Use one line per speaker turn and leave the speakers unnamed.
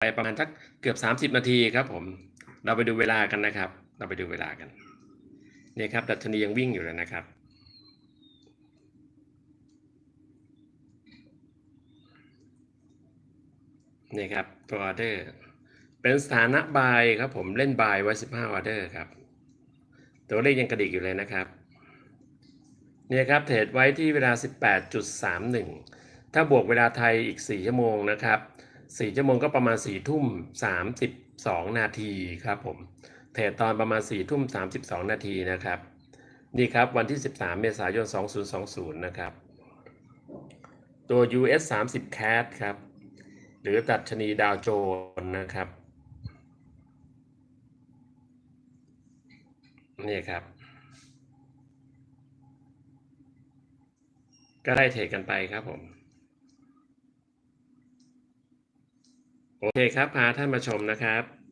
ไปประมาณสักเกือบ 30 นาทีครับผมเราไปดูเวลากันนะครับ เราไปดูเวลากันนี่ครับดัชนียังวิ่งอยู่เลยนะครับ นี่ครับตัวออเดอร์ เป็นสถานะบายครับผมเล่นบายไว้ 15ออเดอร์ครับ ตัวเลขยังกระดิกอยู่เลยนะครับเนี่ยครับเทรดไว้ที่เวลา 18.31 ถ้าบวกเวลาไทยอีก 4 ชั่วโมงนะครับ 4ชั่วโมงก็ประมาณ4ทุ่ม32นาทีครับผมเทรดตอนประมาณ4ทุ่ม32นาทีนะครับนี่ครับวันที่13เมษายน2020นสองสิบนะครับตัว US 30 CAT ครับ หรือดัดชนีดาวโจนส์นะครับ นี่ครับ ก็ได้เทรดกันไปครับผม โอเคครับพาท่านมาชมนะครับ